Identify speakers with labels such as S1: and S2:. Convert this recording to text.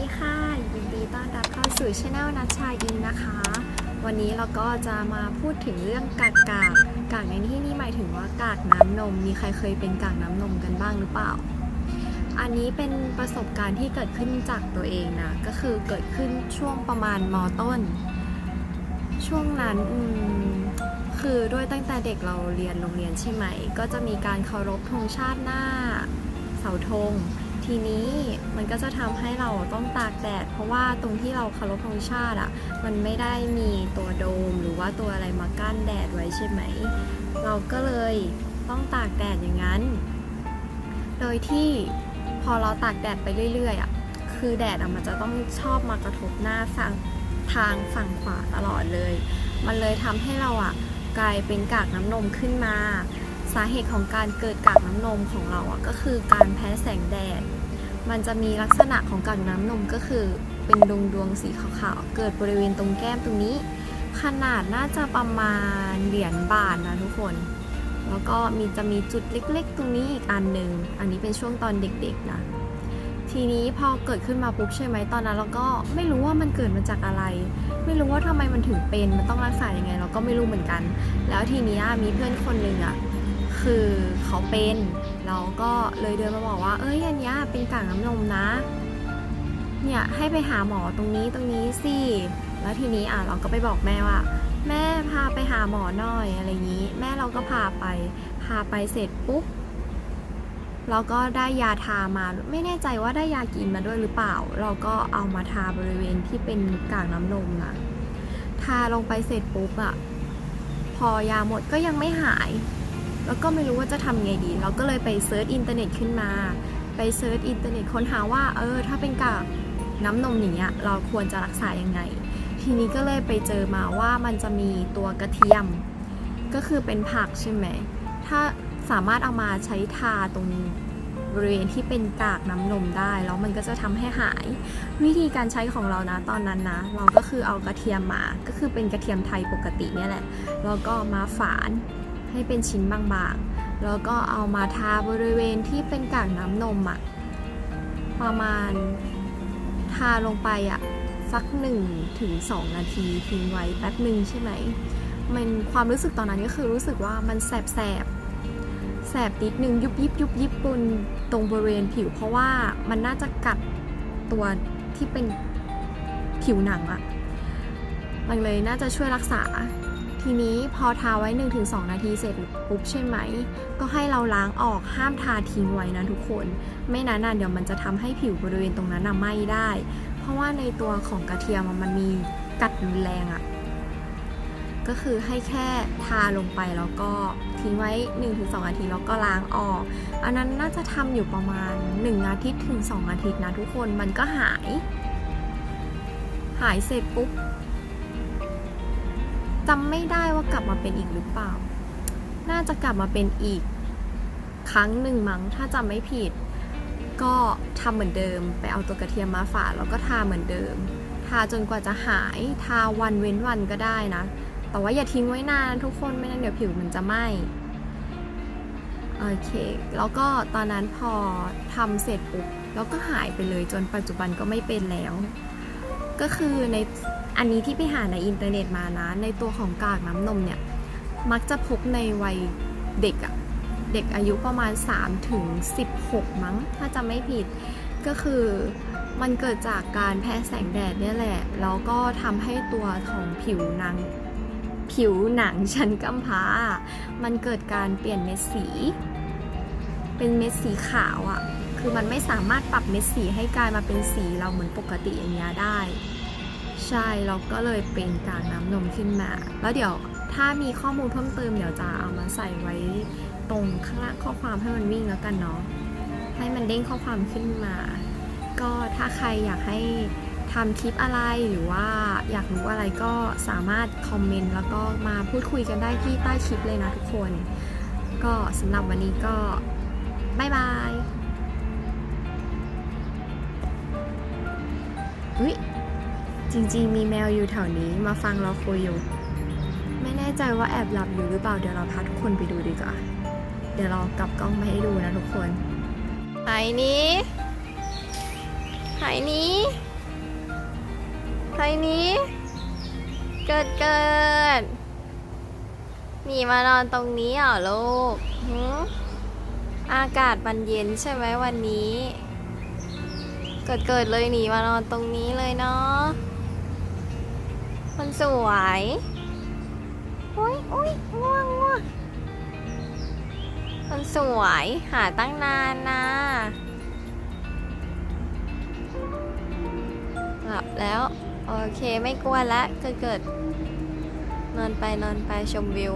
S1: ดีค่ะยินดีต้อนรับเข้าสู่ช anel นัชชาอินนะคะ วันนี้เราก็จะมาพูดถึงเรื่องกากกากกากในที่นี่หมายถึงว่ากากน้ำนม มีใครเคยเป็นกากน้ำนมกันบ้างหรือเปล่า อันนี้เป็นประสบการณ์ที่เกิดขึ้นจากตัวเองนะก็คือเกิดขึ้นช่วงประมาณมต้น ช่วงนั้นอืมคือด้วยตั้งแต่เด็กเราเรียนโรงเรียนใช่ไหม ก็จะมีการเคารพธงชาติหน้า เสาธง ทีนี้มันก็จะทำให้เราต้องตากแดด เพราะว่าตรงที่เราเคารพธงชาติอะ่ะมันไม่ได้มีตัวโดมหรือว่าตัวอะไรมากั้นแดดไว้ใช่ไหม เราก็เลยต้องตากแดดอย่างนั้น โดยที่พอเราตากแดดไปเรื่อยๆอะ่ะคือแดดอะมันจะต้องชอบมากระทบหน้าฝั่งทางฝั่งขวาตลอดเลย มันเลยทำให้เราอะกลายเป็นกากน้ำนมขึ้นมาสาเหตุของการเกิดกากน้ำนมของเราอะก็คือการแพ้แสงแดด มันจะมีลักษณะของกากน้ำนมก็คือ เป็นดวงดวงสีขาวๆ เกิดบริเวณตรงแก้มตรงนี้ ขนาดน่าจะประมาณเหรียญบาทนะทุกคน แล้วก็มีจะมีจุดเล็กๆ ตรงนี้อีกอันหนึ่ง อันนี้เป็นช่วงตอนเด็กๆนะทีนี้พอเกิดขึ้นมาปุ๊บใช่ไหมตอนนั้นเราก็ไม่รู้ว่ามันเกิดมาจากอะไร ไม่รู้ว่าทำไมมันถึงเป็นมันต้องรักษายังไง เราก็ไม่รู้เหมือนกัน แล้วทีนี้มีเพื่อนคนหนึ่งอะคือ เขาเป็นเราก็เลยเดินมาบอกว่า เอ้ยอันนี้เป็นกากน้ำนมนะ เนี่ยให้ไปหาหมอตรงนี้ตรงนี้สิแล้วทีนี้อะเราก็ไปบอกแม่ว่า แม่พาไปหาหมอหน่อยอะไรอย่างนี้ แม่เราก็พาไป พาไปเสร็จปุ๊บเราก็ได้ยาทามา ไม่แน่ใจว่าได้ยากินมาด้วยหรือเปล่า เราก็เอามาทาบริเวณที่เป็นกากน้ำนมนะทาลงไปเสร็จปุ๊บอะพอยาหมดก็ยังไม่หาย แล้วก็ไม่รู้ว่าจะทำไงดี เราก็เลยไปเซิร์ชอินเทอร์เน็ตขึ้นมา ไปเซิร์ชอินเทอร์เน็ตค้นหาว่าเออถ้าเป็นกากน้ำนมอย่างเงี้ยเราควรจะรักษายังไง ทีนี้ก็เลยไปเจอมาว่ามันจะมีตัวกระเทียม ก็คือเป็นผักใช่ไหมถ้าสามารถเอามาใช้ทาตรงบริเวณที่เป็นกากน้ำนมได้ แล้วมันก็จะทำให้หาย วิธีการใช้ของเรานะตอนนั้นนะ เราก็คือเอากระเทียมมา ก็คือเป็นกระเทียมไทยปกติเนี่ยแหละ แล้วก็มาฝาน ให้เป็นชิ้นบางๆ แล้วก็เอามาทาบริเวณที่เป็นกากน้ำนมอะประมาณทาลงไปอะสัก1ถึง2นาทีทิ้งไว้แป๊บหนึ่งใช่ไหม มันความรู้สึกตอนนั้นก็คือรู้สึกว่ามันแสบแสบแสบนิดนึงยุบยิบยุบยิบบนตรงบริเวณผิว เพราะว่ามันน่าจะกัดตัวที่เป็นผิวหนังอะมันเลยน่าจะช่วยรักษา ทีนี้พอทาไว้ 1-2 นาทีเสร็จปุ๊บใช่ไหม ก็ให้เราล้างออกห้ามทาทิ้งไว้นะทุกคน ไม่นั้นนะเดี๋ยวมันจะทำให้ผิวบริเวณตรงนั้นนะไหม้ได้ เพราะว่าในตัวของกระเทียมมันมีกัดรุนแรงอะก็คือให้แค่ทาลงไปแล้วก็ทิ้งไว้ 1-2 อาทิตย์แล้วก็ล้างออก อันนั้นน่าจะทำอยู่ประมาณ 1 อาทิตย์ถึง 2 อาทิตย์นะทุกคนมันก็หาย หายเสร็จปุ๊บ จำไม่ได้ว่ากลับมาเป็นอีกหรือเปล่า น่าจะกลับมาเป็นอีกครั้งหนึ่งมั้ง ถ้าจำไม่ผิด ก็ทำเหมือนเดิม ไปเอาตัวกระเทียมมาฝาแล้วก็ทาเหมือนเดิม ทาจนกว่าจะหาย ทาวันเว้นวันก็ได้นะ แต่ว่าอย่าทิ้งไว้นานทุกคน ไม่งั้นเดี๋ยวผิวมันจะไหม้โอเค แล้วก็ตอนนั้นพอทำเสร็จปุ๊บ แล้วก็หายไปเลยจนปัจจุบันก็ไม่เป็นแล้ว ก็คือในอันนี้ที่ไปหาในอินเทอร์เน็ตมานะ ในตัวของกากน้ำนมเนี่ย มักจะพบในวัยเด็กอะเด็กอายุประมาณ 3 ถึง 16 มั้ง ถ้าจำไม่ผิด ก็คือมันเกิดจากการแพ้แสงแดดเนี่ยแหละ แล้วก็ทำให้ตัวของผิวหนัง ผิวหนังชั้นกำพร้า มันเกิดการเปลี่ยนเม็ดสี เป็นเม็ดสีขาวอะ่ะ คือมันไม่สามารถปรับเม็ดสีให้กลายมาเป็นสีเราเหมือนปกติอย่างเงี้ได้ ใช่เราก็เลยเป็นกากน้ำนมขึ้นมา แล้วเดี๋ยวถ้ามีข้อมูลเพิ่มเติมเดี๋ยวจะเอามาใส่ไว้ตรงข้างล่างข้อความให้มันวิ่งแล้วกันเนาะให้มันเด้งข้อความขึ้นมา ก็ถ้าใครอยากให้ทำคลิปอะไรหรือว่าอยากรู้อะไรก็สามารถคอมเมนต์แล้วก็มาพูดคุยกันได้ที่ใต้คลิปเลยนะทุกคน ก็สำหรับวันนี้ก็บายบาย อุ้ยจริงๆ มีแมวอยู่แถวนี้มาฟังเราคุยอยู่ ไม่แน่ใจว่าแอบหลับอยู่หรือเปล่า เดี๋ยวเราพาทุกคนไปดูดีกว่า เดี๋ยวเรากลับกล้องมาให้ดูนะทุกคนไหนนี้ไหนนี้รหนี้ เกิดเกิดหนีมานอนตรงนี้เหรอลูกอากาศมันเย็นใช่ไหมวันนี้ เกิดเกิดเลยหนีมานอนตรงนี้เลยเนาะคนสวยโอ้ยโอ้ยง่วงง่วงคนสวยหาตั้งนานนะหลับแล้ว โอเคไม่กลัวละเกิดเกิดนอนไปนอนไปชมวิว